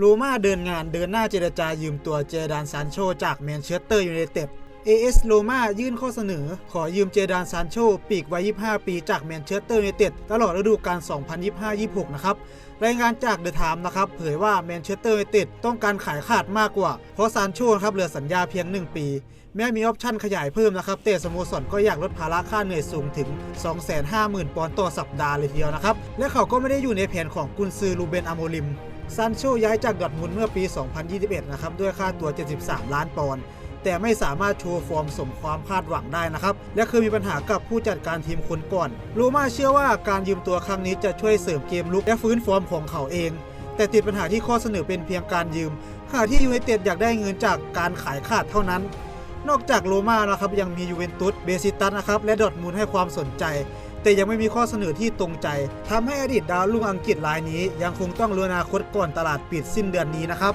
โรมาเดินงานเดินหน้าเจรจายืมตัวเจดานซานโชจากแมนเชสเตอร์ยูไนเต็ด AS โรมายื่นข้อเสนอ ขอยืมเจดานซานโช ปีกวัย 25 ปีจากแมนเชสเตอร์ยูไนเต็ดตลอดฤดูกาล 2025-26 นะครับ รายงานจากเดอะไทม์นะครับ เผยว่าแมนเชสเตอร์ยูไนเต็ดต้องการขายขาดมากกว่า เพราะซานโชครับเหลือสัญญาเพียง 1 ปี แม้มีออปชั่นขยายเพิ่มนะครับแต่สโมสรก็อยากลดภาระค่าเหนื่อยสูงถึง 250,000 ปอนด์ต่อสัปดาห์เลยทีเดียวนะครับ และเขาก็ไม่ได้อยู่ในแผนของกุนซือรูเบนอโมริมซานโชย้ายจากดอทมุนเมื่อปี 2021 นะครับ ด้วยค่าตัว 73 ล้านปอนด์ แต่ไม่สามารถโชว์ฟอร์มสมความคาดหวังได้นะครับ และเคยมีปัญหากับผู้จัดการทีมคนก่อนลูมาเชื่อว่าการยืมตัวครั้งนี้จะช่วยเสริมเกมลุกและฟื้นฟอร์มของเขาเอง แต่ติดปัญหาที่ข้อเสนอเป็นเพียงการยืมขณะที่ยูไนเต็ดอยากได้เงินจากการขายขาดเท่านั้น นอกจากโรม่านะครับยังมียูเวนตุสเบซิตัสนะครับและดอทมุนด์ให้ความสนใจ แต่ยังไม่มีข้อเสนอที่ตรงใจทำให้อดีตดาวรุ่งอังกฤษรายนี้ ยังคงต้องลุ้นอนาคตก่อนตลาดปิดสิ้นเดือนนี้นะครับ